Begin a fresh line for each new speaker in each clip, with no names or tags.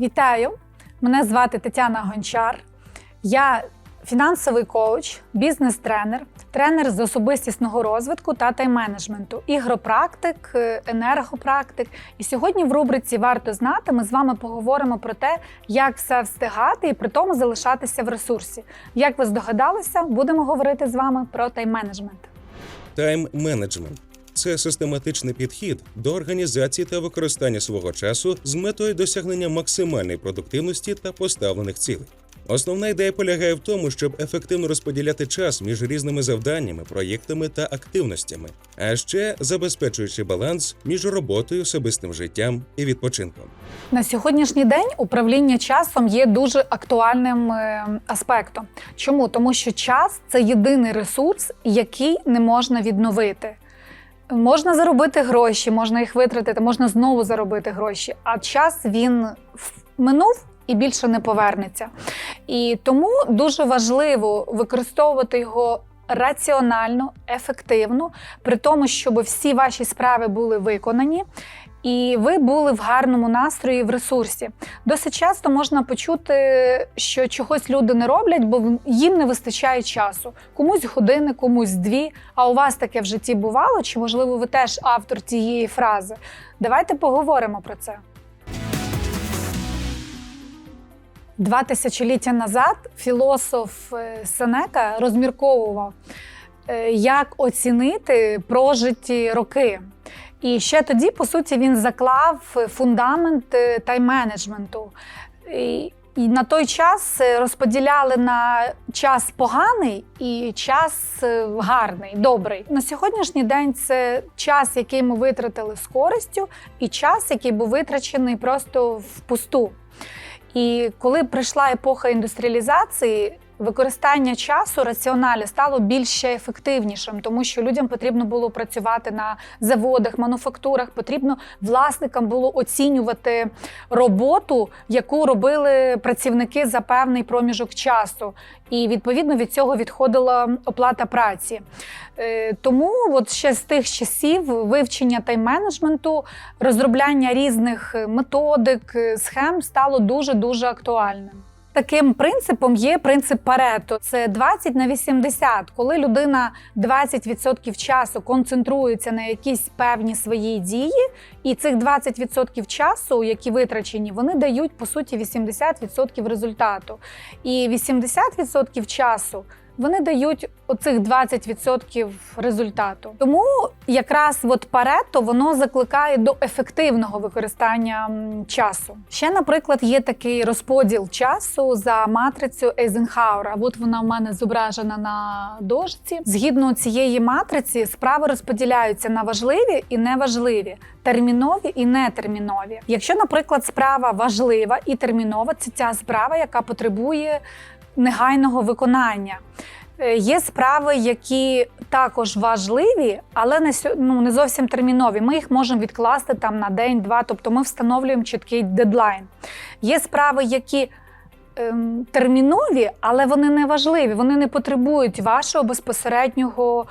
Вітаю! Мене звати Тетяна Гончар. Я фінансовий коуч, бізнес-тренер, тренер з особистісного розвитку та тайм-менеджменту, ігропрактик, е, енергопрактик. І сьогодні в рубриці Варто знати ми з вами поговоримо про те, як все встигати і при тому залишатися в ресурсі. Як ви здогадалися, будемо говорити з вами про тайм-менеджмент.
Тайм-менеджмент це систематичний підхід до організації та використання свого часу з метою досягнення максимальної продуктивності та поставлених цілей. Основна ідея полягає в тому, щоб ефективно розподіляти час між різними завданнями, проєктами та активностями, а ще забезпечуючи баланс між роботою, особистим життям і відпочинком.
На сьогоднішній день управління часом є дуже актуальним е, аспектом. Чому? Тому що час це єдиний ресурс, який не можна відновити. Можна заробити гроші, можна їх витратити, можна знову заробити гроші, а час він минув і більше не повернеться. І тому дуже важливо використовувати його раціонально, ефективно, при тому, щоб всі ваші справи були виконані. І ви були в гарному настрої в ресурсі. Досить часто можна почути, що чогось люди не роблять, бо їм не вистачає часу. Комусь години, комусь дві. А у вас таке в житті бувало? Чи можливо ви теж автор цієї фрази? Давайте поговоримо про це. Два тисячоліття назад філософ е, Сенека розмірковував, е, як оцінити прожиті роки. І ще тоді, по суті, він заклав фундамент е, тайм-менеджменту. І, і на той час е, розподіляли на час поганий і час е, гарний, добрий. На сьогоднішній день це час, який ми витратили з користю, і час, який був витрачений просто впусту. І коли прийшла епоха індустріалізації, використання часу раціоналі стало більш ефективнішим, тому що людям потрібно було працювати на заводах, мануфактурах, потрібно власникам було оцінювати роботу, яку робили працівники за певний проміжок часу. І відповідно від цього відходила оплата праці. Е, Тому от ще з тих часів вивчення тайм-менеджменту, розробляння різних методик, е, схем стало дуже дуже актуальним. Таким принципом є принцип Парето. Це 20 на 80. Коли людина 20% часу концентрується на якісь певні свої дії, і цих 20% часу, які витрачені, вони дають по суті 80% результату. І 80% часу вони дають оцих 20% результату. Тому якраз от Парето воно закликає до ефективного використання часу. Ще, наприклад, є такий розподіл часу за матрицю Ейзенхауера. От вона в мене зображена на дошці. Згідно цієї матриці, справи розподіляються на важливі і неважливі, термінові і нетермінові. Якщо, наприклад, справа важлива і термінова, це ця справа, яка потребує негайного виконання. Е, Є справи, які також важливі, але не ну, не зовсім термінові. Ми їх можемо відкласти там на день-два, тобто ми встановлюємо чіткий дедлайн. Є справи, які ем, термінові, але вони не важливі, вони не потребують вашого безпосереднього.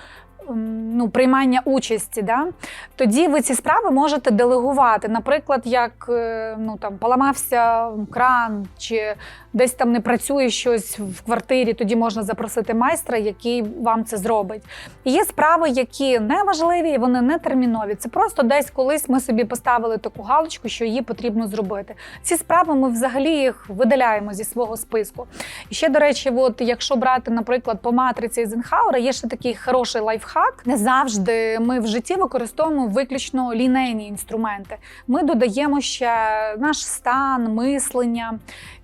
Ну, приймання участі, да? тоді ви ці справи можете делегувати. Наприклад, як е, ну, там, поламався кран, чи десь там не працює щось в квартирі, тоді можна запросити майстра, який вам це зробить. І є справи, які не важливі, вони не термінові. Це просто десь колись ми собі поставили таку галочку, що її потрібно зробити. Ці справи ми взагалі їх видаляємо зі свого списку. І ще, до речі, от якщо брати, наприклад, по матриці Ейзенхауера, є ще такий хороший лайфхак. Не завжди ми в житті використовуємо виключно лінейні інструменти. Ми додаємо ще наш стан, мислення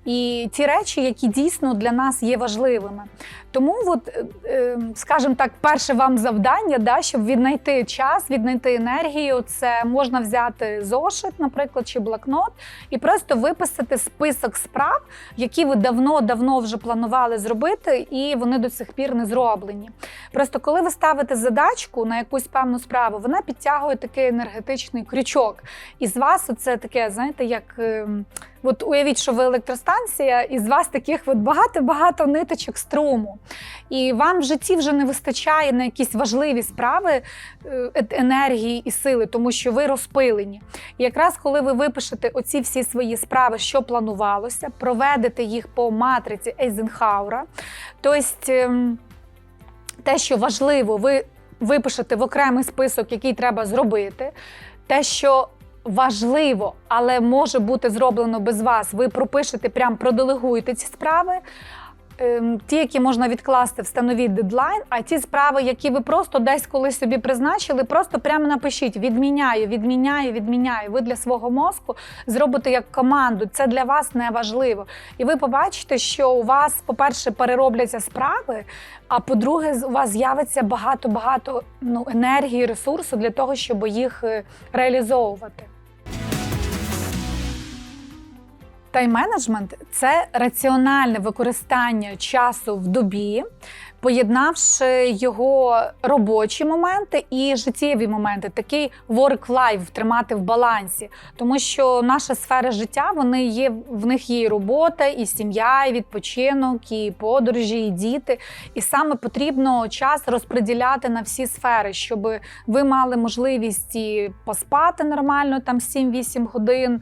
і ті речі, які дійсно для нас є важливими. Тому, от, е, е, скажімо так, перше вам завдання, да, щоб віднайти час, віднайти енергію, це можна взяти зошит, наприклад, чи блокнот, і просто виписати список справ, які ви давно-давно вже планували зробити, і вони до сих пір не зроблені. Просто коли ви ставите задачку на якусь певну справу, вона підтягує такий енергетичний крючок. І з вас це таке, знаєте, як. От уявіть, що ви електростанція, і з вас таких от багато-багато ниточок струму. І вам в житті вже не вистачає на якісь важливі справи е- енергії і сили, тому що ви розпилені. І якраз коли ви випишете оці всі свої справи, що планувалося, проведете їх по матриці Ейзенхаура, тобто ем, те, що важливо, ви випишете в окремий список, який треба зробити. Те, що важливо, але може бути зроблено без вас, ви пропишете, прям проделегуєте ці справи. Ем, Ті, які можна відкласти, встановіть дедлайн, а ті справи, які ви просто десь колись собі призначили, просто прямо напишіть: відміняю, відміняю, відміняю. Ви для свого мозку зробите як команду. Це для вас не важливо. І ви побачите, що у вас, по-перше, переробляться справи, а по-друге, у вас з'явиться багато-багато ну, енергії, ресурсу для того, щоб їх е, реалізовувати. Тайм-менеджмент це раціональне використання часу в добі, поєднавши його робочі моменти і життєві моменти, такий work-life тримати в балансі. Тому що наша сфера життя вони є в них є і робота, і сім'я, і відпочинок, і подорожі, і діти. І саме потрібно час розподіляти на всі сфери, щоб ви мали можливість і поспати нормально, там 7-8 годин.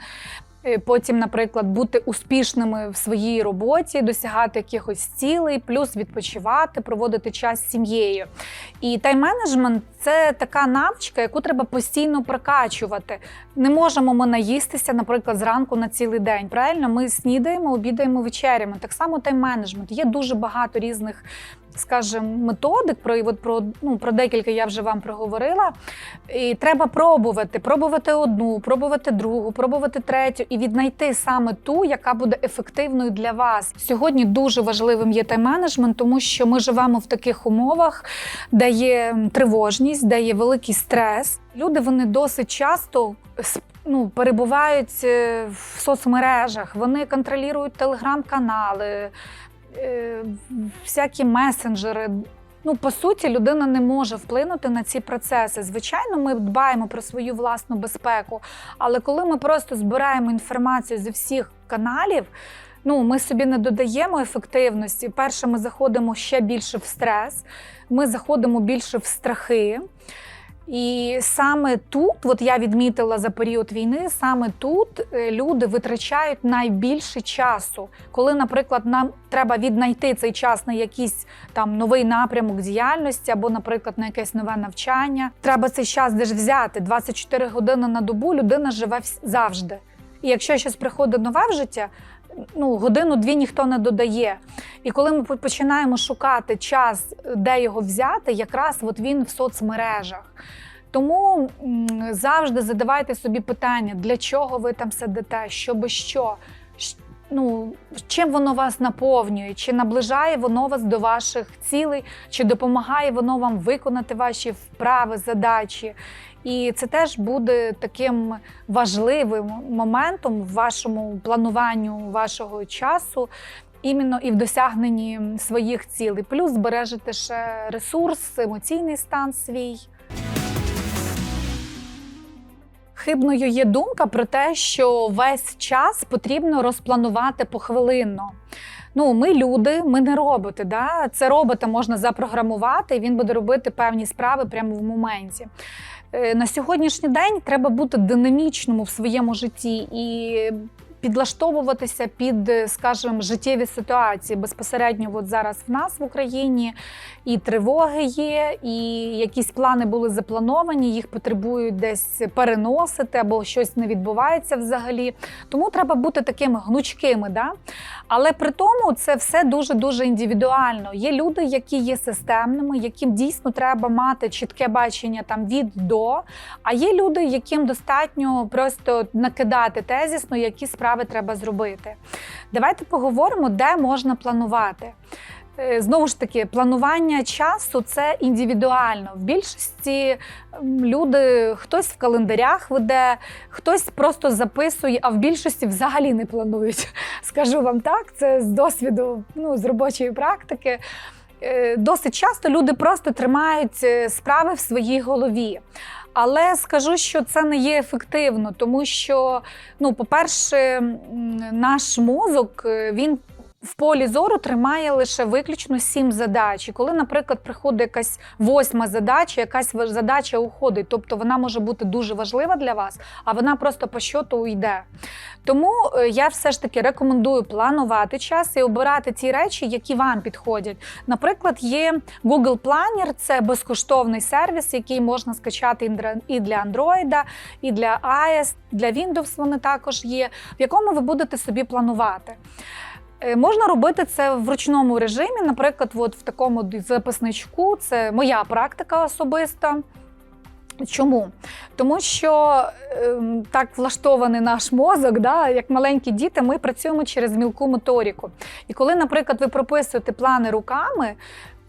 Е, Потім, наприклад, бути успішними в своїй роботі, досягати якихось цілей, плюс відпочивати, проводити час з сім'єю. І тайм-менеджмент це така навичка, яку треба постійно прокачувати. Не можемо ми наїстися, наприклад, зранку на цілий день. Правильно, ми снідаємо, обідаємо, вечеряємо. Так само тайм-менеджмент. Є дуже багато різних. Скажімо, методик про от про ну про декілька я вже вам проговорила. І треба пробувати, пробувати одну, пробувати другу, пробувати третю і віднайти саме ту, яка буде ефективною для вас. Сьогодні дуже важливим є тайм-менеджмент, тому що ми живемо в таких умовах, де є тривожність, де є великий стрес. Люди вони досить часто ну, перебувають е, в соцмережах, вони контролюють телеграм-канали, всякі месенджери. Ну, по суті, людина не може вплинути на ці процеси. Звичайно, ми дбаємо про свою власну безпеку, але коли ми просто збираємо інформацію зі всіх каналів, ну ми собі не додаємо ефективності. Перше, ми заходимо ще більше в стрес, ми заходимо більше в страхи. І саме тут, от я відмітила за період війни, саме тут е, люди витрачають найбільше часу, коли, наприклад, нам треба віднайти цей час на якийсь там новий напрямок діяльності або, наприклад, на якесь нове навчання. Треба цей час де ж взяти 24 години на добу. Людина живе завжди. І якщо щось приходить нове в життя, ну годину-дві ніхто не додає. І коли ми починаємо шукати час, де його взяти, якраз от він в соцмережах. Тому завжди задавайте собі питання, для чого ви там сидите, щоби що. Ну, чим воно вас наповнює, чи наближає воно вас до ваших цілей, чи допомагає воно вам виконати ваші вправи, задачі. І це теж буде таким важливим моментом в вашому плануванню вашого часу, іменно і в досягненні своїх цілей. Плюс збережете ще ресурс, емоційний стан свій. Хибною є думка про те, що весь час потрібно розпланувати похвилинно. Ну, ми люди, ми не роботи. Да? Це робота можна запрограмувати, і він буде робити певні справи прямо в моменті. Е, На сьогоднішній день треба бути динамічному в своєму житті і підлаштовуватися під, е, скажімо, життєві ситуації. Безпосередньо, от зараз в нас в Україні і тривоги є, і якісь плани були заплановані, їх потребують десь переносити або щось не відбувається взагалі. Тому треба бути такими гнучкими. Да? Але при тому це все дуже дуже індивідуально. Є люди, які є системними, яким дійсно треба мати чітке бачення там від до. А є люди, яким достатньо просто накидати тезісно, які справи треба зробити. Давайте поговоримо, де можна планувати. Е, Знову ж таки, планування часу це індивідуально. В більшості люди хтось в календарях веде, хтось просто записує, а в більшості взагалі не планують. Скажу вам так, це з досвіду, ну, з робочої практики. Е, Досить часто люди просто тримають е, справи в своїй голові. Але скажу, що це не є ефективно, тому що, ну, по-перше, наш мозок е, він в полі зору тримає лише виключно сім задач. І коли, наприклад, приходить якась восьма задача, якась задача уходить, тобто вона може бути дуже важлива для вас, а вона просто по щоту уйде. Тому е, я все ж таки рекомендую планувати час і обирати ті речі, які вам підходять. Наприклад, є Google Planner, це безкоштовний сервіс, який можна скачати і для Android, і для iOS, для Windows вони також є, в якому ви будете собі планувати. Е, Можна робити це в ручному режимі, наприклад, от в такому записничку. Це моя практика особиста. Чому? Тому що ем, так влаштований наш мозок, да, як маленькі діти, ми працюємо через мілку моторіку. І коли, наприклад, ви прописуєте плани руками,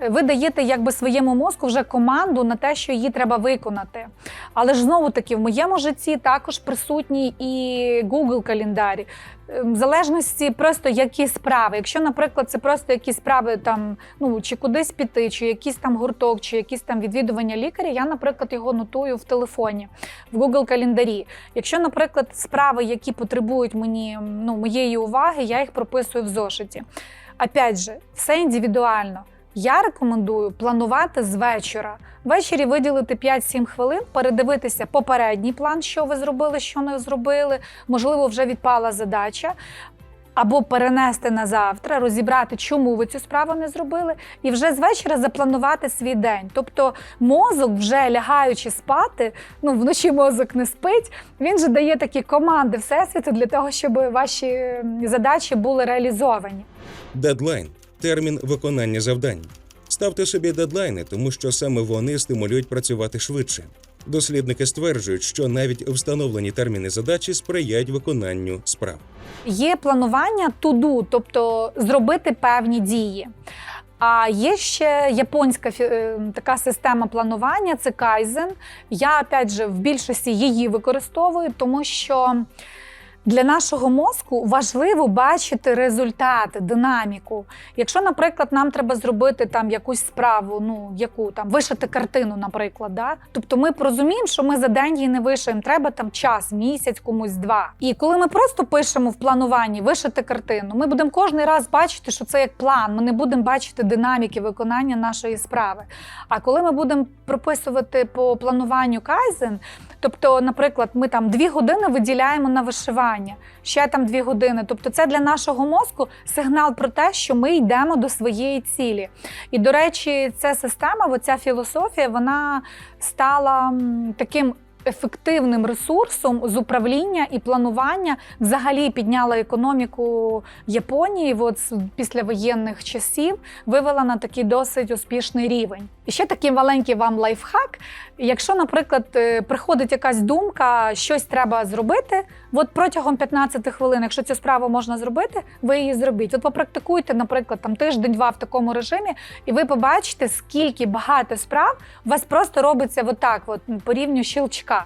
ви даєте якби своєму мозку вже команду на те, що її треба виконати. Але ж знову таки в моєму житті також присутній і Google календарі. Ем, В залежності просто які справи. Якщо, наприклад, це просто якісь справи там, ну чи кудись піти, чи якийсь там гурток, чи якісь там відвідування лікаря, я, наприклад, його нотую в телефоні, в Google календарі. Якщо, наприклад, справи, які потребують мені ну, моєї уваги, я їх прописую в зошиті. Опять же, все індивідуально. Я рекомендую планувати з вечора. Ввечері виділити 5-7 хвилин, передивитися попередній план, що ви зробили, що не зробили. Можливо, вже відпала задача. Або перенести на завтра, розібрати, чому ви цю справу не зробили, і вже з вечора запланувати свій день. Тобто мозок, вже лягаючи спати, ну вночі мозок не спить. Він же дає такі команди всесвіту для того, щоб ваші задачі були реалізовані.
Дедлайн термін виконання завдань. Ставте собі дедлайни, тому що саме вони стимулюють працювати швидше. Дослідники стверджують, що навіть встановлені терміни задачі сприяють виконанню справ.
Є планування to-do, тобто зробити певні дії. А є ще японська е, така система планування це кайзен. Я опять же в більшості її використовую, тому що для нашого мозку важливо бачити результати, динаміку. Якщо, наприклад, нам треба зробити там якусь справу, ну яку там вишити картину, наприклад, да? тобто ми розуміємо, що ми за день її не вишиємо, треба там час, місяць, комусь два. І коли ми просто пишемо в плануванні вишити картину, ми будемо кожен раз бачити, що це як план. Ми не будемо бачити динаміки виконання нашої справи. А коли ми будемо прописувати по плануванню кайзен, тобто, наприклад, ми там дві години виділяємо на вишивання, ще там дві години. Тобто, це для нашого мозку сигнал про те, що ми йдемо до своєї цілі. І до речі, ця система, оця філософія, вона стала таким. Ефективним ресурсом з управління і планування взагалі підняла економіку Японії от з післявоєнних часів, вивела на такий досить успішний рівень. І ще такий маленький вам лайфхак. Якщо, наприклад, е, приходить якась думка, щось треба зробити, от протягом 15 хвилин, якщо цю справу можна зробити, ви її зробіть. От попрактикуйте, наприклад, там тиждень-два в такому режимі, і ви побачите, скільки багато справ у вас просто робиться отак, от по рівню щелчка.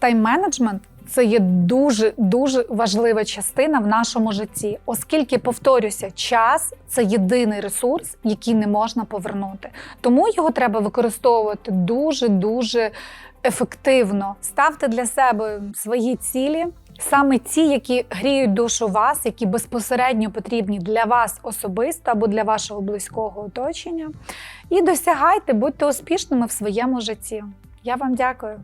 Тайм-менеджмент це є дуже дуже важлива частина в нашому житті, оскільки, повторюся, час це єдиний ресурс, який не можна повернути. Тому його треба використовувати дуже дуже ефективно. Ставте для себе свої цілі. Саме ті, які гріють душу вас, які безпосередньо потрібні для вас особисто або для вашого близького оточення. І досягайте, будьте успішними в своєму житті. Я вам дякую.